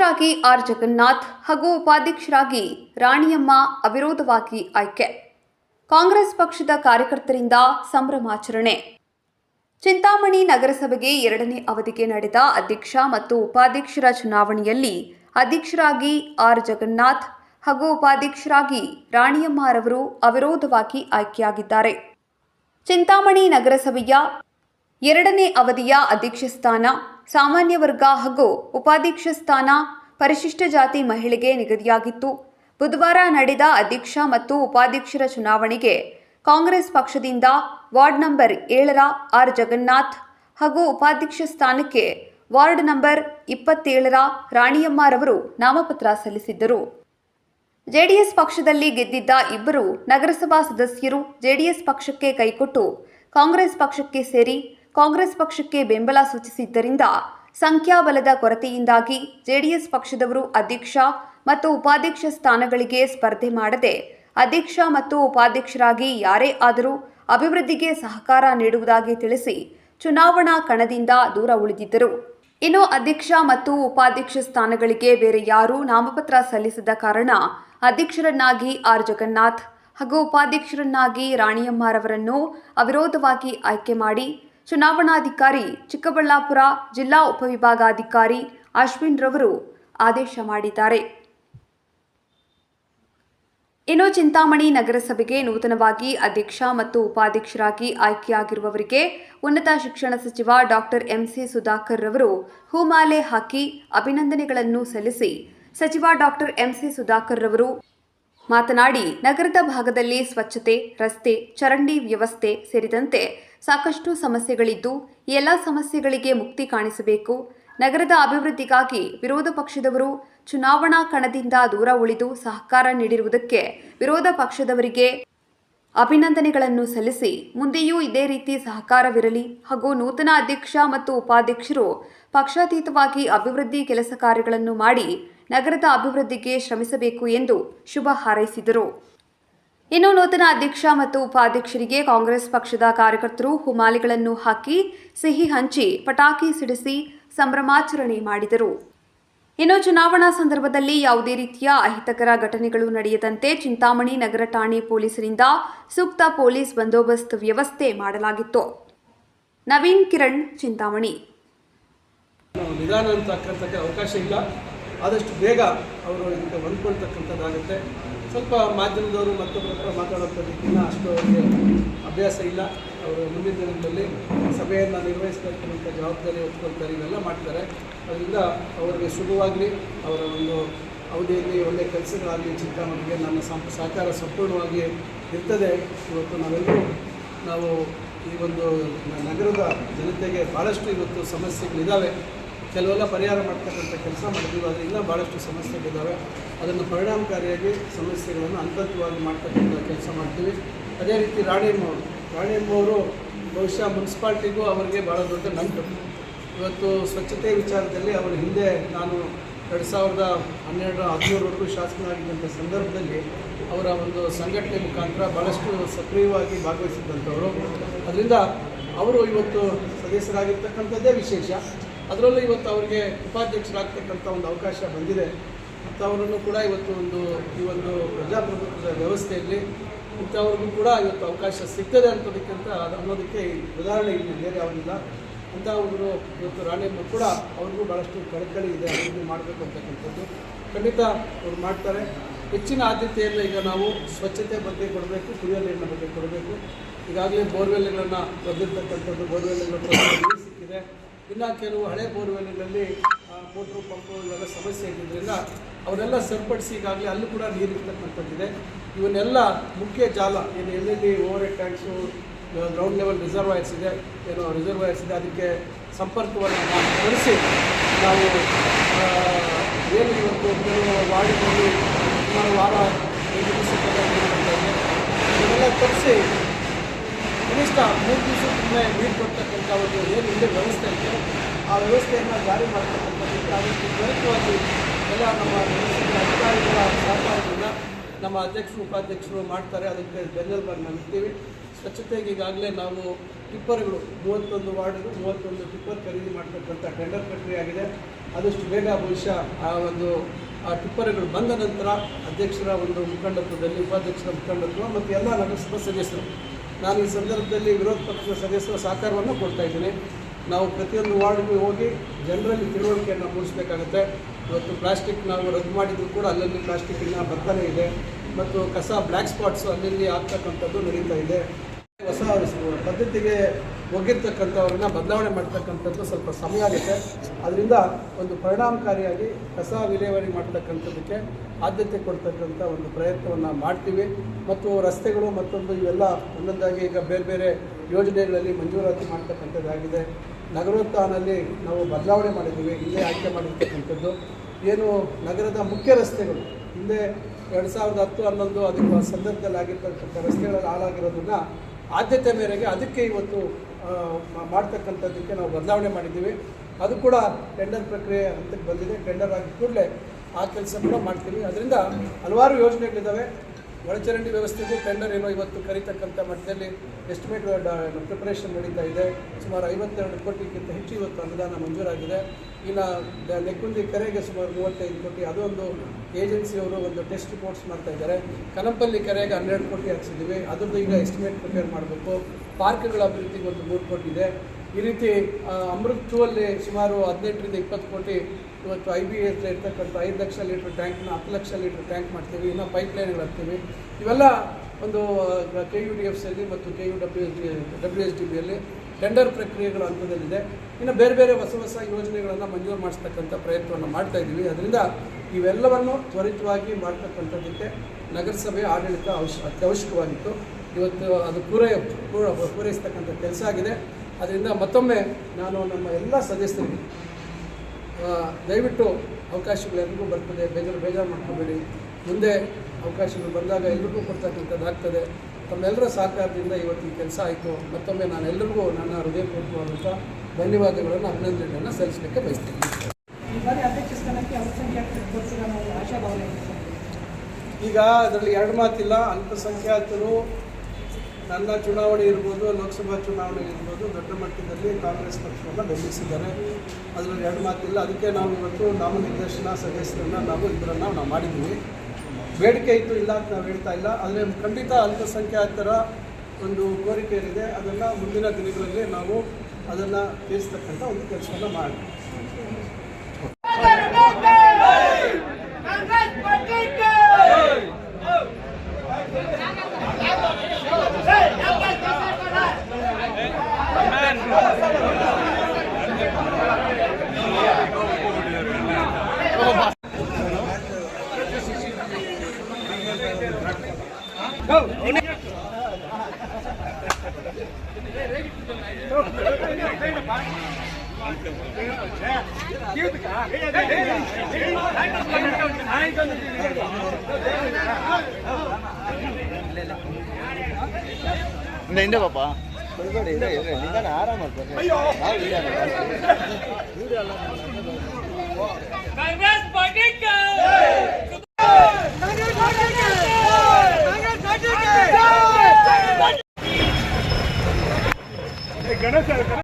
ಅಧ್ಯಕ್ಷರಾಗಿ ಆರ್ ಜಗನ್ನಾಥ್ ಹಾಗೂ ಉಪಾಧ್ಯಕ್ಷರಾಗಿ ರಾಣಿಯಮ್ಮ ಅವಿರೋಧವಾಗಿ ಆಯ್ಕೆ. ಕಾಂಗ್ರೆಸ್ ಪಕ್ಷದ ಕಾರ್ಯಕರ್ತರಿಂದ ಸಂಭ್ರಮಾಚರಣೆ ಚಿಂತಾಮಣಿ ನಗರಸಭೆಗೆ ಎರಡನೇ ಅವಧಿಗೆ ನಡೆದ ಅಧ್ಯಕ್ಷ ಮತ್ತು ಉಪಾಧ್ಯಕ್ಷರ ಚುನಾವಣೆಯಲ್ಲಿ ಅಧ್ಯಕ್ಷರಾಗಿ ಆರ್ ಜಗನ್ನಾಥ್ ಹಾಗೂ ಉಪಾಧ್ಯಕ್ಷರಾಗಿ ರಾಣಿಯಮ್ಮರವರು ಅವಿರೋಧವಾಗಿ ಆಯ್ಕೆಯಾಗಿದ್ದಾರೆ. ಚಿಂತಾಮಣಿ ನಗರಸಭೆಯ ಎರಡನೇ ಅವಧಿಯ ಅಧ್ಯಕ್ಷ ಸ್ಥಾನ ಸಾಮಾನ್ಯ ವರ್ಗ ಹಾಗೂ ಉಪಾಧ್ಯಕ್ಷ ಸ್ಥಾನ ಪರಿಶಿಷ್ಟ ಜಾತಿ ಮಹಿಳೆಗೆ ನಿಗದಿಯಾಗಿತ್ತು. ಬುಧವಾರ ನಡೆದ ಅಧ್ಯಕ್ಷ ಮತ್ತು ಉಪಾಧ್ಯಕ್ಷರ ಚುನಾವಣೆಗೆ ಕಾಂಗ್ರೆಸ್ ಪಕ್ಷದಿಂದ ವಾರ್ಡ್ ನಂಬರ್ ಏಳರ ಆರ್ ಜಗನ್ನಾಥ್ ಹಾಗೂ ಉಪಾಧ್ಯಕ್ಷ ಸ್ಥಾನಕ್ಕೆ ವಾರ್ಡ್ ನಂಬರ್ ಇಪ್ಪತ್ತೇಳರ ರಾಣಿಯಮ್ಮರವರು ನಾಮಪತ್ರ ಸಲ್ಲಿಸಿದ್ದರು. ಜೆಡಿಎಸ್ ಪಕ್ಷದಲ್ಲಿ ಗೆದ್ದಿದ್ದ ಇಬ್ಬರು ನಗರಸಭಾ ಸದಸ್ಯರು ಜೆಡಿಎಸ್ ಪಕ್ಷಕ್ಕೆ ಕೈಕೊಟ್ಟು ಕಾಂಗ್ರೆಸ್ ಪಕ್ಷಕ್ಕೆ ಸೇರಿ ಕಾಂಗ್ರೆಸ್ ಪಕ್ಷಕ್ಕೆ ಬೆಂಬಲ ಸೂಚಿಸಿದ್ದರಿಂದ ಸಂಖ್ಯಾಬಲದ ಕೊರತೆಯಿಂದಾಗಿ ಜೆಡಿಎಸ್ ಪಕ್ಷದವರು ಅಧ್ಯಕ್ಷ ಮತ್ತು ಉಪಾಧ್ಯಕ್ಷ ಸ್ಥಾನಗಳಿಗೆ ಸ್ಪರ್ಧೆ ಮಾಡದೆ ಅಧ್ಯಕ್ಷ ಮತ್ತು ಉಪಾಧ್ಯಕ್ಷರಾಗಿ ಯಾರೇ ಆದರೂ ಅಭಿವೃದ್ಧಿಗೆ ಸಹಕಾರ ನೀಡುವುದಾಗಿ ತಿಳಿಸಿ ಚುನಾವಣಾ ಕಣದಿಂದ ದೂರ ಉಳಿದಿದ್ದರು. ಇನ್ನು ಅಧ್ಯಕ್ಷ ಮತ್ತು ಉಪಾಧ್ಯಕ್ಷ ಸ್ಥಾನಗಳಿಗೆ ಬೇರೆ ಯಾರೂ ನಾಮಪತ್ರ ಸಲ್ಲಿಸದ ಕಾರಣ ಅಧ್ಯಕ್ಷರನ್ನಾಗಿ ಆರ್. ಜಗನ್ನಾಥ್ ಹಾಗೂ ಉಪಾಧ್ಯಕ್ಷರನ್ನಾಗಿ ರಾಣಿಯಮ್ಮರವರನ್ನು ಅವಿರೋಧವಾಗಿ ಆಯ್ಕೆ ಮಾಡಿ ಚುನಾವಣಾಧಿಕಾರಿ ಚಿಕ್ಕಬಳ್ಳಾಪುರ ಜಿಲ್ಲಾ ಉಪವಿಭಾಗಾಧಿಕಾರಿ ಅಶ್ವಿನ್ ರವರು ಆದೇಶ ಮಾಡಿದ್ದಾರೆ. ಇನ್ನು ಚಿಂತಾಮಣಿ ನಗರಸಭೆಗೆ ನೂತನವಾಗಿ ಅಧ್ಯಕ್ಷ ಮತ್ತು ಉಪಾಧ್ಯಕ್ಷರಾಗಿ ಆಯ್ಕೆಯಾಗಿರುವವರಿಗೆ ಉನ್ನತ ಶಿಕ್ಷಣ ಸಚಿವ ಡಾಕ್ಟರ್ ಎಂಸಿ ಸುಧಾಕರ್ ರವರು ಹೂಮಾಲೆ ಹಾಕಿ ಅಭಿನಂದನೆಗಳನ್ನು ಸಲ್ಲಿಸಿ ಸಚಿವ ಡಾಕ್ಟರ್ ಎಂಸಿ ಸುಧಾಕರ್ ರವರು ಮಾತನಾಡಿ, ನಗರದ ಭಾಗದಲ್ಲಿ ಸ್ವಚ್ಛತೆ, ರಸ್ತೆ, ಚರಂಡಿ ವ್ಯವಸ್ಥೆ ಸೇರಿದಂತೆ ಸಾಕಷ್ಟು ಸಮಸ್ಯೆಗಳಿದ್ದು ಎಲ್ಲ ಸಮಸ್ಯೆಗಳಿಗೆ ಮುಕ್ತಿ ಕಾಣಿಸಬೇಕು. ನಗರದ ಅಭಿವೃದ್ಧಿಗಾಗಿ ವಿರೋಧ ಪಕ್ಷದವರು ಚುನಾವಣಾ ಕಣದಿಂದ ದೂರ ಉಳಿದು ಸಹಕಾರ ನೀಡಿರುವುದಕ್ಕೆ ವಿರೋಧ ಪಕ್ಷದವರಿಗೆ ಅಭಿನಂದನೆಗಳನ್ನು ಸಲ್ಲಿಸಿ ಮುಂದೆಯೂ ಇದೇ ರೀತಿ ಸಹಕಾರವಿರಲಿ ಹಾಗೂ ನೂತನ ಅಧ್ಯಕ್ಷ ಮತ್ತು ಉಪಾಧ್ಯಕ್ಷರು ಪಕ್ಷಾತೀತವಾಗಿ ಅಭಿವೃದ್ಧಿ ಕೆಲಸ ಕಾರ್ಯಗಳನ್ನು ಮಾಡಿ ನಗರದ ಅಭಿವೃದ್ಧಿಗೆ ಶ್ರಮಿಸಬೇಕು ಎಂದು ಶುಭ ಹಾರೈಸಿದರು. ಇನ್ನು ನೂತನ ಅಧ್ಯಕ್ಷ ಮತ್ತು ಉಪಾಧ್ಯಕ್ಷರಿಗೆ ಕಾಂಗ್ರೆಸ್ ಪಕ್ಷದ ಕಾರ್ಯಕರ್ತರು ಹುಮಾಲಿಗಳನ್ನು ಹಾಕಿ ಸಿಹಿ ಹಂಚಿ ಪಟಾಕಿ ಸಿಡಿಸಿ ಸಂಭ್ರಮಾಚರಣೆ ಮಾಡಿದರು. ಇನ್ನು ಚುನಾವಣಾ ಸಂದರ್ಭದಲ್ಲಿ ಯಾವುದೇ ರೀತಿಯ ಅಹಿತಕರ ಘಟನೆಗಳು ನಡೆಯದಂತೆ ಚಿಂತಾಮಣಿ ನಗರ ಠಾಣೆ ಪೊಲೀಸರಿಂದ ಸೂಕ್ತ ಪೊಲೀಸ್ ಬಂದೋಬಸ್ತ್ ವ್ಯವಸ್ಥೆ ಮಾಡಲಾಗಿತ್ತು. ನವೀನ್ ಕಿರಣ್, ಚಿಂತಾಮಣಿ. ನಿಧಾನ ಅವಕಾಶ ಇಲ್ಲ. ಆದಷ್ಟು ಬೇಗ ಅವರು ಇದಕ್ಕೆ ಸ್ವಲ್ಪ ಮಾಧ್ಯಮದವರು ಮತ್ತೊಬ್ಬರ ಹತ್ರ ಮಾತಾಡೋದಕ್ಕಿಂತ ಅಷ್ಟು ಅವರಿಗೆ ಅಭ್ಯಾಸ ಇಲ್ಲ. ಅವರು ಮುಂದಿನ ದಿನಗಳಲ್ಲಿ ಸಭೆಯನ್ನು ನಿರ್ವಹಿಸ್ತಕ್ಕಂಥ ಜವಾಬ್ದಾರಿ ಒಪ್ಕೊಳ್ತಾರೆ ಇವೆಲ್ಲ ಮಾಡ್ತಾರೆ. ಅದರಿಂದ ಅವರಿಗೆ ಸುಲಭವಾಗಲಿ, ಅವರ ಒಂದು ಅವಧಿಯಲ್ಲಿ ಒಳ್ಳೆಯ ಕೆಲಸಗಳಾಗಲಿ, ಚಿಂತಾಮಣಿಗೆ ನನ್ನ ಸಂ ಸಹಕಾರ ಸಂಪೂರ್ಣವಾಗಿ ಇರ್ತದೆ. ಇವತ್ತು ನಾವೆಲ್ಲರೂ ನಾವು ಈ ಒಂದು ನಗರದ ಜನತೆಗೆ ಭಾಳಷ್ಟು ಇವತ್ತು ಸಮಸ್ಯೆಗಳಿದ್ದಾವೆ. ಕೆಲವೆಲ್ಲ ಪರಿಹಾರ ಮಾಡ್ತಕ್ಕಂಥ ಕೆಲಸ ಮಾಡಿದ್ದೀವಿ ಅದರಿಂದ ಭಾಳಷ್ಟು ಸಮಸ್ಯೆಗಳಿದ್ದಾವೆ. ಅದನ್ನು ಪರಿಣಾಮಕಾರಿಯಾಗಿ ಸಮಸ್ಯೆಗಳನ್ನು ಹಂತವಾಗಿ ಮಾಡ್ತಕ್ಕಂಥ ಕೆಲಸ ಮಾಡ್ತೀವಿ. ಅದೇ ರೀತಿ ರಾಣಿಯಮ್ಮವರು ರಾಣಿಯಮ್ಮವರು ಬಹುಶಃ ಮುನ್ಸಿಪಾಲ್ಟಿಗೂ ಅವರಿಗೆ ಭಾಳ ದೊಡ್ಡ ನಂಟು. ಇವತ್ತು ಸ್ವಚ್ಛತೆ ವಿಚಾರದಲ್ಲಿ ಅವರ ಹಿಂದೆ ನಾನು ಎರಡು ಸಾವಿರದ ಹನ್ನೆರಡು ಹದಿಮೂರವರೆಗೂ ಶಾಸಕನಾಗಿದ್ದಂಥ ಸಂದರ್ಭದಲ್ಲಿ ಅವರ ಒಂದು ಸಂಘಟನೆ ಮುಖಾಂತರ ಭಾಳಷ್ಟು ಸಕ್ರಿಯವಾಗಿ ಭಾಗವಹಿಸಿದ್ದಂಥವರು. ಅದರಿಂದ ಅವರು ಇವತ್ತು ಸದಸ್ಯರಾಗಿರ್ತಕ್ಕಂಥದ್ದೇ ವಿಶೇಷ. ಅದರಲ್ಲೂ ಇವತ್ತು ಅವರಿಗೆ ಉಪಾಧ್ಯಕ್ಷರಾಗ್ತಕ್ಕಂಥ ಒಂದು ಅವಕಾಶ ಬಂದಿದೆ. ಮತ್ತು ಅವರನ್ನು ಕೂಡ ಇವತ್ತು ಒಂದು, ಈ ಒಂದು ಪ್ರಜಾಪ್ರಭುತ್ವದ ವ್ಯವಸ್ಥೆಯಲ್ಲಿ ಇಂಥವ್ರಿಗೂ ಕೂಡ ಇವತ್ತು ಅವಕಾಶ ಸಿಗ್ತದೆ ಅಂತದಕ್ಕಿಂತ ಅದು ಅನ್ನೋದಕ್ಕೆ ಉದಾಹರಣೆ ಇಲ್ಲಿ ಬೇರೆ ಯಾವುದಿಲ್ಲ ಅಂತ ಅವರು ಇವತ್ತು ರಾಣಿಯಮ್ಮ ಕೂಡ ಅವ್ರಿಗೂ ಭಾಳಷ್ಟು ಕಳಕಳಿ ಇದೆ, ಅಭಿವೃದ್ಧಿ ಮಾಡಬೇಕು ಅಂತಕ್ಕಂಥದ್ದು. ಖಂಡಿತ ಅವ್ರು ಮಾಡ್ತಾರೆ. ಹೆಚ್ಚಿನ ಆದ್ಯತೆಯನ್ನು ಈಗ ನಾವು ಸ್ವಚ್ಛತೆ ಬಗ್ಗೆ ಕೊಡಬೇಕು, ಕುಡಿಯೋ ನೀರಿನ ಬಗ್ಗೆ ಕೊಡಬೇಕು. ಈಗಾಗಲೇ ಬೋರ್ವೆಲ್ಗಳನ್ನು ಬಂದಿರತಕ್ಕಂಥದ್ದು ಬೋರ್ವೆಲ್ಗಳನ್ನು ಸಿಕ್ಕಿದೆ. ಇನ್ನು ಕೆಲವು ಹಳೆ ಬೋರ್ವೆಲ್ಗಳಲ್ಲಿ ಮೋಟ್ರು ಪಂಪು ಇವೆಲ್ಲ ಸಮಸ್ಯೆ ಇದ್ದಿದ್ದರಿಂದ ಅವನ್ನೆಲ್ಲ ಸರಿಪಡಿಸಿ ಈಗಾಗಲೇ ಅಲ್ಲೂ ಕೂಡ ನೀರು ಇರ್ತಕ್ಕಂಥದ್ದಿದೆ. ಇವನ್ನೆಲ್ಲ ಮುಖ್ಯ ಜಾಲ, ಏನು ಎಲ್ಲೆಲ್ಲಿ overhead tanks ground level reservoirs ಇದೆ, ಏನು ರಿಸರ್ವಾಯರ್ಸ್ ಇದೆ, ಅದಕ್ಕೆ ಸಂಪರ್ಕವನ್ನು ತರಿಸಿ, ನಾವು ಏನು ಇವತ್ತು ಕೆಲವು ವಾರ್ಡ್ಗಳಲ್ಲಿ ಸುಮಾರು ವಾರ ಇದೆ. ಇದನ್ನೆಲ್ಲ ತರಿಸಿ ಕನಿಷ್ಠ ಮೂರು ದಿವಸಕ್ಕೊಮ್ಮೆ ನೀರು ಕೊಡ್ತಕ್ಕಂಥ ಒಂದು ಏನು ಹಿಂದೆ ವ್ಯವಸ್ಥೆ ಇದೆ. ಆ ವ್ಯವಸ್ಥೆಯನ್ನು ಜಾರಿ ಮಾಡ್ತಕ್ಕಂಥದ್ದಕ್ಕೆ ಅದಕ್ಕೆ ತ್ವರಿತವಾಗಿ ಎಲ್ಲ ನಮ್ಮ ಅಧಿಕಾರಿಗಳ ಸಹಕಾರದಿಂದ ನಮ್ಮ ಅಧ್ಯಕ್ಷರು, ಉಪಾಧ್ಯಕ್ಷರು ಮಾಡ್ತಾರೆ. ಅದಕ್ಕೆ ಬೆನ್ನೆಲುಬಾಗಿ ನಾವು ಇರ್ತೀವಿ ಸ್ವಚ್ಛತೆಗೆ ಈಗಾಗಲೇ ನಾವು ಟಿಪ್ಪರ್ಗಳು, ಮೂವತ್ತೊಂದು ವಾರ್ಡ್ಗಳು, ಮೂವತ್ತೊಂದು ಟಿಪ್ಪರ್ ಖರೀದಿ ಮಾಡ್ತಕ್ಕಂಥ ಟೆಂಡರ್ ಪ್ರಕ್ರಿಯೆ ಆಗಿದೆ. ಆದಷ್ಟು ಬೇಗ ಬಹುಶಃ ಆ ಒಂದು, ಆ ಟಿಪ್ಪರ್ಗಳು ಬಂದ ನಂತರ ಅಧ್ಯಕ್ಷರ ಒಂದು ಮುಖಂಡತ್ವದಲ್ಲಿ, ಉಪಾಧ್ಯಕ್ಷರ ಮುಖಂಡತ್ವ ಮತ್ತು ಎಲ್ಲ ನಗರಸಭಾ ಸದಸ್ಯರು ನಾನು ಈ ಸಂದರ್ಭದಲ್ಲಿ ವಿರೋಧ ಪಕ್ಷದ ಸದಸ್ಯರ ಸಹಕಾರವನ್ನು ಕೊಡ್ತಾ ಇದ್ದೀನಿ. ನಾವು ಪ್ರತಿಯೊಂದು ವಾರ್ಡ್ಗೂ ಹೋಗಿ ಜನರಲ್ಲಿ ತಿಳುವಳಿಕೆಯನ್ನು ಮೂಡಿಸಬೇಕಾಗುತ್ತೆ. ಇವತ್ತು ಪ್ಲಾಸ್ಟಿಕ್ ನಾವು ರದ್ದು ಮಾಡಿದ್ರು ಕೂಡ ಅಲ್ಲಲ್ಲಿ ಪ್ಲಾಸ್ಟಿಕ್ಕಿನ ಬರ್ತಾನೆ ಇದೆ. ಮತ್ತು ಕಸ ಬ್ಲ್ಯಾಕ್ ಸ್ಪಾಟ್ಸ್ ಅಲ್ಲಲ್ಲಿ ಆಗ್ತಕ್ಕಂಥದ್ದು ನಡೀತಾ ಇದೆ. ಹೊಸ ಪದ್ಧತಿಗೆ ಹೋಗಿರ್ತಕ್ಕಂಥವ್ರನ್ನ ಬದಲಾವಣೆ ಮಾಡ್ತಕ್ಕಂಥದ್ದು ಸ್ವಲ್ಪ ಸಮಯ ಆಗುತ್ತೆ. ಅದರಿಂದ ಒಂದು ಪರಿಣಾಮಕಾರಿಯಾಗಿ ಕಸ ವಿಲೇವಾರಿ ಮಾಡ್ತಕ್ಕಂಥದ್ದಕ್ಕೆ ಆದ್ಯತೆ ಕೊಡ್ತಕ್ಕಂಥ ಒಂದು ಪ್ರಯತ್ನವನ್ನು ಮಾಡ್ತೀವಿ. ಮತ್ತು ರಸ್ತೆಗಳು ಮತ್ತೊಂದು ಇವೆಲ್ಲ ಒಂದೊಂದಾಗಿ ಈಗ ಬೇರೆ ಬೇರೆ ಯೋಜನೆಗಳಲ್ಲಿ ಮಂಜೂರಾತಿ ಮಾಡ್ತಕ್ಕಂಥದ್ದಾಗಿದೆ. ನಗರೋತ್ಥಾನಲ್ಲಿ ನಾವು ಬದಲಾವಣೆ ಮಾಡಿದ್ದೀವಿ ಹಿಂದೆ ಆಯ್ಕೆ ಮಾಡಿರ್ತಕ್ಕಂಥದ್ದು. ಏನು ನಗರದ ಮುಖ್ಯ ರಸ್ತೆಗಳು, ಹಿಂದೆ ಎರಡು ಸಾವಿರದ ಹತ್ತು ಹನ್ನೊಂದು ಅದಕ್ಕೆ ಸಂದರ್ಭದಲ್ಲಿ ಆಗಿರ್ತಕ್ಕಂಥ ರಸ್ತೆಗಳಲ್ಲಿ ಹಾಳಾಗಿರೋದನ್ನ ಆದ್ಯತೆ ಮೇರೆಗೆ ಅದಕ್ಕೆ ಇವತ್ತು ಮಾಡ್ತಕ್ಕಂಥದ್ದಕ್ಕೆ ನಾವು ಬದಲಾವಣೆ ಮಾಡಿದ್ದೀವಿ. ಅದು ಕೂಡ ಟೆಂಡರ್ ಪ್ರಕ್ರಿಯೆ ಹಂತಕ್ಕೆ ಬಂದಿದೆ. ಟೆಂಡರ್ ಆಗಿ ಕೂಡಲೇ ಆ ಕೆಲಸ ಕೂಡ ಮಾಡ್ತೀವಿ. ಅದರಿಂದ ಹಲವಾರು ಯೋಜನೆಗಳಿದ್ದಾವೆ ಒಳಚರಂಡಿ ವ್ಯವಸ್ಥೆಗೂ ಟೆಂಡರ್ ಏನೋ ಇವತ್ತು ಕರೀತಕ್ಕಂಥ ಮಟ್ಟದಲ್ಲಿ ಎಸ್ಟಿಮೇಟ್ ಪ್ರಿಪರೇಷನ್ ನಡೀತಾ ಇದೆ. ಸುಮಾರು ಐವತ್ತೆರಡು ಕೋಟಿಗಿಂತ ಹೆಚ್ಚು ಇವತ್ತು ಅನುದಾನ ಮಂಜೂರಾಗಿದೆ. ಇನ್ನು ನೆಕ್ಕುಂದಿ ಕೆರೆಗೆ ಸುಮಾರು ಮೂವತ್ತೈದು ಕೋಟಿ. ಅದೊಂದು ಏಜೆನ್ಸಿಯವರು ಒಂದು ಟೆಸ್ಟ್ ರಿಪೋರ್ಟ್ಸ್ ಮಾಡ್ತಾ ಇದ್ದಾರೆ. ಕನಪಲ್ಲಿ ಕೆರೆಗೆ ಹನ್ನೆರಡು ಕೋಟಿ ಹಾಕ್ಸಿದ್ದೀವಿ. ಅದರದ್ದು ಈಗ ಎಸ್ಟಿಮೇಟ್ ಪ್ರಿಪೇರ್ ಮಾಡಬೇಕು. ಪಾರ್ಕ್ಗಳ ಅಭಿವೃದ್ಧಿಗೆ ಒಂದು ಮೂರು ಕೋಟಿ ಇದೆ. ಈ ರೀತಿ ಅಮೃತ್ವಲ್ಲಿ ಸುಮಾರು ಹದಿನೆಂಟರಿಂದ ಇಪ್ಪತ್ತು ಕೋಟಿ ಇವತ್ತು ಐ ಬಿ ಎಸ್ ಇರ್ತಕ್ಕಂಥ ಐದು ಲಕ್ಷ ಲೀಟ್ರ್ ಟ್ಯಾಂಕ್ನ ಹತ್ತು ಲಕ್ಷ ಲೀಟ್ರ್ ಟ್ಯಾಂಕ್ ಮಾಡ್ತೀವಿ, ಇನ್ನೂ ಪೈಪ್ ಲೈನ್ಗಳು ಹಾಕ್ತೀವಿ. ಇವೆಲ್ಲ ಒಂದು ಕೆ ಯು ಡಿ ಎಫ್ ಸಿಯಲ್ಲಿ ಮತ್ತು K U W S D W S D ಬಿಯಲ್ಲಿ tender ಪ್ರಕ್ರಿಯೆಗಳ ಹಂತದಲ್ಲಿದೆ. ಇನ್ನು ಬೇರೆ ಬೇರೆ ಹೊಸ ಹೊಸ ಯೋಜನೆಗಳನ್ನು ಮಂಜೂರು ಮಾಡಿಸ್ತಕ್ಕಂಥ ಪ್ರಯತ್ನವನ್ನು ಮಾಡ್ತಾ ಇದ್ದೀವಿ. ಅದರಿಂದ ಇವೆಲ್ಲವನ್ನು ತ್ವರಿತವಾಗಿ ಮಾಡ್ತಕ್ಕಂಥದ್ದಕ್ಕೆ ನಗರಸಭೆ ಆಡಳಿತ ಅವಶ್ಯ, ಅತ್ಯವಶ್ಯಕವಾಗಿತ್ತು. ಇವತ್ತು ಅದು ಪೂರ, ಪೂರೈಸ್ತಕ್ಕಂಥ ಕೆಲಸ ಆಗಿದೆ. ಅದರಿಂದ ಮತ್ತೊಮ್ಮೆ ನಾನು ನಮ್ಮ ಎಲ್ಲ ಸದಸ್ಯರಿಗೆ ಆ, ದಯವಿಟ್ಟು ಅವಕಾಶಗಳು ಎಲ್ರಿಗೂ ಬರ್ತದೆ. ಬೇಜಾರು ಬೇಜಾರು ಮಾಡ್ಕೋಬೇಡಿ. ಮುಂದೆ ಅವಕಾಶಗಳು ಬಂದಾಗ ಎಲ್ರಿಗೂ ಕೊಡ್ತಕ್ಕಂಥದ್ದಾಗ್ತದೆ ತಮ್ಮೆಲ್ಲರ ಸಹಕಾರದಿಂದ ಇವತ್ತು ಈ ಕೆಲಸ ಆಯಿತು. ಮತ್ತೊಮ್ಮೆ ನಾನು ಎಲ್ಲರಿಗೂ ನನ್ನ ಹೃದಯಪೂರ್ವಕವಾದಂಥ ಧನ್ಯವಾದಗಳನ್ನು ಅಭಿನಂದನೆಯನ್ನು ಸಲ್ಲಿಸಲಿಕ್ಕೆ ಬಯಸ್ತೀನಿ. ಈಗ ಅದರಲ್ಲಿ ಎರಡು ಮಾತಿಲ್ಲ. ಅಲ್ಪಸಂಖ್ಯಾತರು ನನ್ನ ಚುನಾವಣೆ ಇರ್ಬೋದು, ಲೋಕಸಭಾ ಚುನಾವಣೆ ಇರ್ಬೋದು, ದೊಡ್ಡ ಮಟ್ಟದಲ್ಲಿ ಕಾಂಗ್ರೆಸ್ ಪಕ್ಷವನ್ನು ಬೆಂಬಲಿಸಿದ್ದಾರೆ. ಅದರಲ್ಲಿ ಎರಡು ಮಾತಿಲ್ಲ. ಅದಕ್ಕೆ ನಾವು ಇವತ್ತು ನಾಮನಿರ್ದೇಶನ ಸದಸ್ಯರನ್ನು ನಾವು ಇದರನ್ನು ನಾವು ಮಾಡಿದ್ದೀವಿ. ಬೇಡಿಕೆ ಇತ್ತು ಇಲ್ಲ ಅಂತ ನಾವು ಹೇಳ್ತಾ ಇಲ್ಲ. ಆದರೆ ಖಂಡಿತ ಅಲ್ಪಸಂಖ್ಯಾತರ ಒಂದು ಕೋರಿಕೆ ಏನಿದೆ ಅದನ್ನು ಮುಂದಿನ ದಿನಗಳಲ್ಲಿ ನಾವು ಅದನ್ನು ತೀರಿಸ್ತಕ್ಕಂಥ ಒಂದು ಕೆಲಸವನ್ನು ಮಾಡಿ ಕಾಂಗ್ರೆಸ್ ಪಾರ್ಟಿಗೆ ಹಿಂದೆ ಹಿಂದೆ ಪಾಪ ಕೊಡ್ಬೇಡಿ ಇದೆ ಇದೆ canasta.